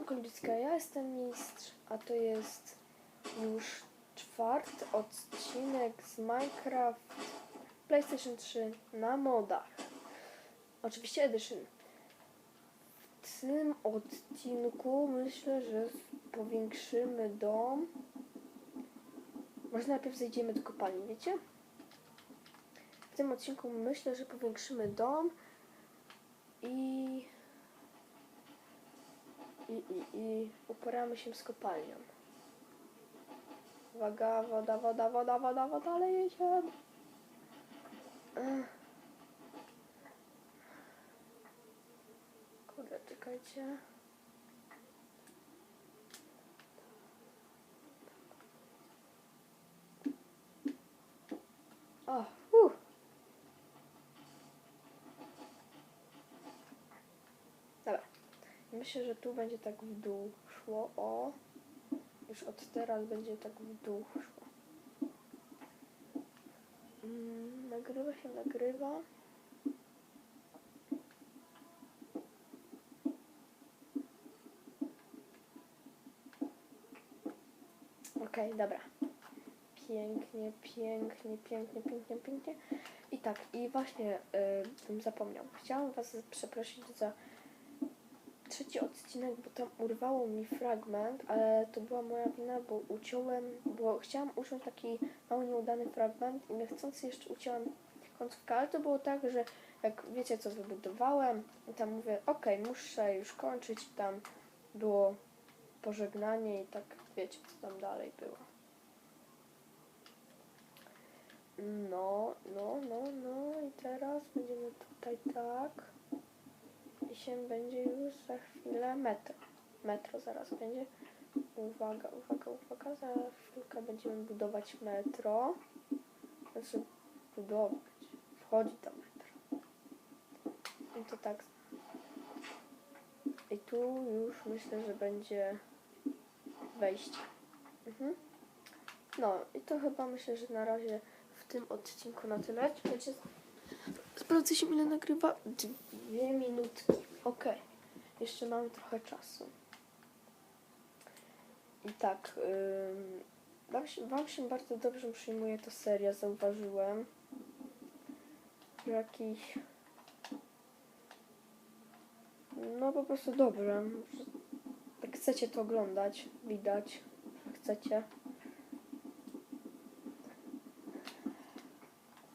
Siemanko ludzka, ja jestem mistrz, a to jest już czwarty odcinek z Minecraft PlayStation 3 na modach. Oczywiście Edition. W tym odcinku myślę, że powiększymy dom. Może najpierw zejdziemy do kopalni, wiecie? W tym odcinku myślę, że powiększymy dom i i, i, i uporamy się z kopalnią. Uwaga, woda, woda, woda, woda, woda, jedziemy. Ech. Kurde, czekajcie. O, uh. Dobra. Myślę, że tu będzie tak w dół szło. O. Już od teraz będzie tak w dół szło. Mm, nagrywa się, nagrywa. Okej, dobra. Pięknie, pięknie, pięknie, pięknie, pięknie. I tak, i właśnie y, bym zapomniał. Chciałam Was przeprosić za trzeci odcinek, bo tam urwało mi fragment, ale to była moja wina, bo uciąłem, bo chciałam uciąć taki mało nieudany fragment i niechcący jeszcze uciąłem końcówkę, ale to było tak, że jak wiecie co wybudowałem i tam mówię, okej, muszę już kończyć, tam było pożegnanie i tak wiecie co tam dalej było. No, no, no, no i teraz będziemy tutaj tak i się będzie już za chwilę metro. Metro zaraz będzie. Uwaga, uwaga, uwaga, za chwilkę będziemy budować metro. Znaczy budować. Wchodzi to metro. I to tak. I tu już myślę, że będzie wejście. Mhm. No i to chyba myślę, że na razie w tym odcinku na tyle. Czekajcie, Sprawdzę się ile nagrywa. Dwie minutki. Ok. Jeszcze mamy trochę czasu. I tak. Ym, wam, się, wam się bardzo dobrze przyjmuje ta seria, zauważyłem. Jakiś. No po prostu dobrze. Jak chcecie to oglądać, widać. Chcecie.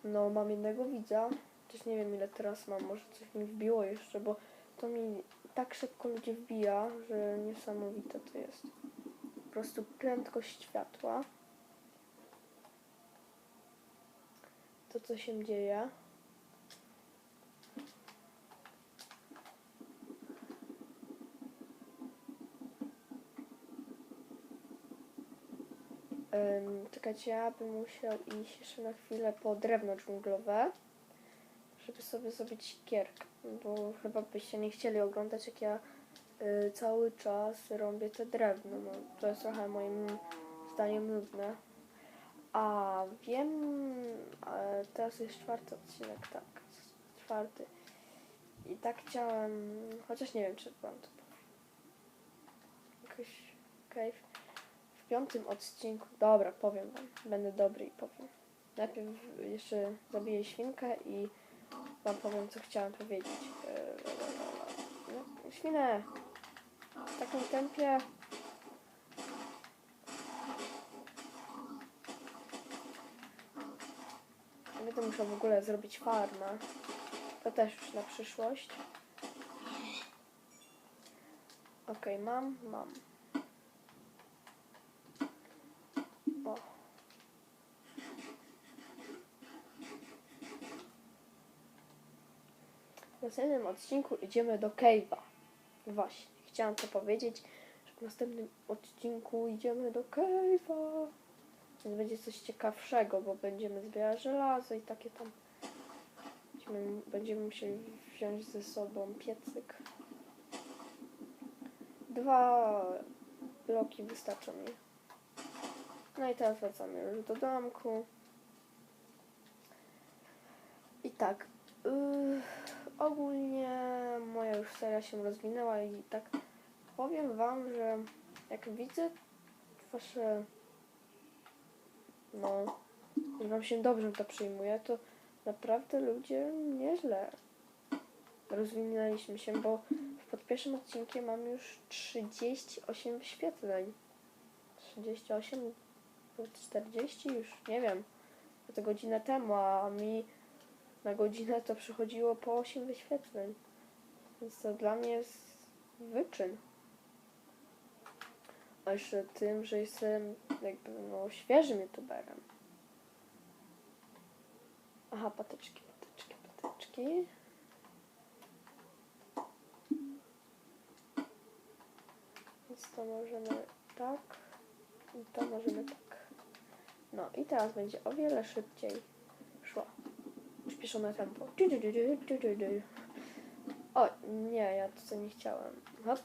No, mam jednego widza. Też nie wiem ile teraz mam, może coś mi wbiło jeszcze, bo to mi tak szybko ludzi wbija, że niesamowite to jest. Po prostu prędkość światła. To co się dzieje. Ym, czekajcie, ja bym musiał iść jeszcze na chwilę po drewno dżunglowe żeby sobie zrobić siekierkę, bo chyba byście nie chcieli oglądać, jak ja y, cały czas robię te drewno. No, to jest trochę moim zdaniem nudne. A wiem, teraz jest czwarty odcinek, tak, czwarty. I tak chciałem, chociaż nie wiem, czy wam to powiem. Jakoś. W piątym odcinku, dobra, powiem wam, będę dobry i powiem. Najpierw jeszcze zabiję świnkę i wam powiem, co chciałam powiedzieć. No, świnę! W takim tempie... Będę musiał w ogóle zrobić farmę. To też już na przyszłość. Okej, mam, mam. O. następnym odcinku idziemy do Cave'a. Właśnie, chciałam to powiedzieć, że w następnym odcinku idziemy do Cave'a. Więc będzie coś ciekawszego, bo będziemy zbierać żelazo i takie tam. Będziemy, będziemy musieli wziąć ze sobą piecyk. Dwa bloki wystarczą mi. No i teraz wracamy już do domku. I tak. Yy, ogólnie moja już seria się rozwinęła i tak powiem wam, że jak widzę wasze no, że wam się dobrze to przyjmuje, to naprawdę ludzie nieźle rozwinęliśmy się, bo pod pierwszym odcinkiem mam już 38 wyświetleń. 38 lub 40 już, nie wiem. To godzinę temu, a mi na godzinę to przychodziło po 8 wyświetleń. Więc to dla mnie jest wyczyn. A jeszcze tym, że jestem jakby no świeżym youtuberem. Aha, patyczki, patyczki, patyczki. Więc to możemy tak i to możemy tak. No i teraz będzie o wiele szybciej. Przyspieszone tempo. O, nie, ja to nie chciałem. Hop.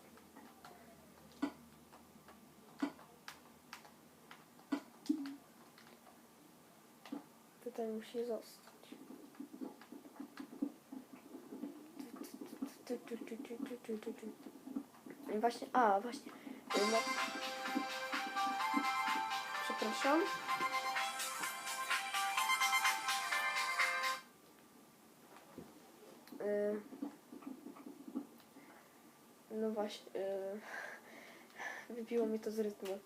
Tutaj musi zostać. Właśnie, a właśnie. Przepraszam. Właśnie. y, Wybiło mi to z rytmu.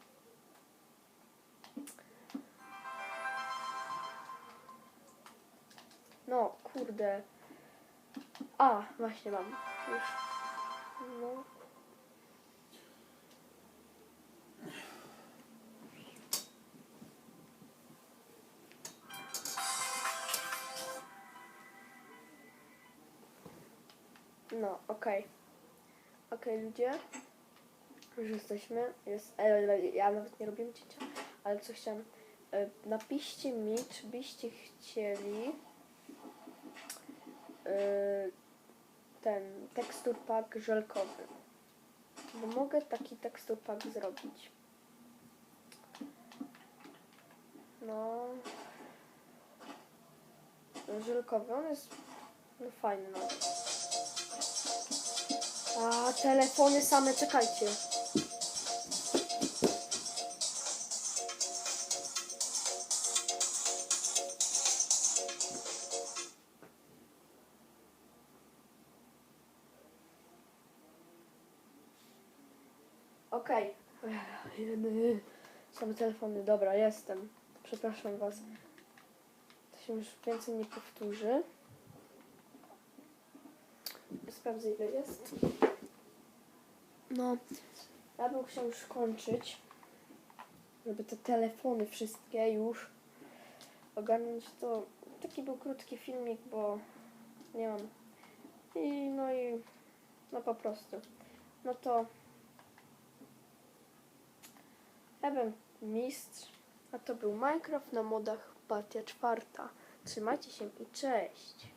No, kurde. A, właśnie mam. Już. No. No, okej. Okej, ludzie. Już jesteśmy. Jest, e, ja nawet nie robię cięcia, ale co chciałam. E, napiszcie mi, czy byście chcieli e, ten tekstur pack żelkowy. Bo mogę taki tekstur pack zrobić. No. Żelkowy, on jest no, fajny. No. A, telefony same, czekajcie. Okej. Okay. Same telefony, dobra, jestem. Przepraszam Was. To się już więcej nie powtórzy. Sprawdzę ile jest. No, ja bym chciał już kończyć, żeby te telefony wszystkie już ogarnąć. To taki był krótki filmik, bo nie mam. I no i no po prostu. No to ja bym mistrz, a to był Minecraft na modach partia czwarta. Trzymajcie się i cześć.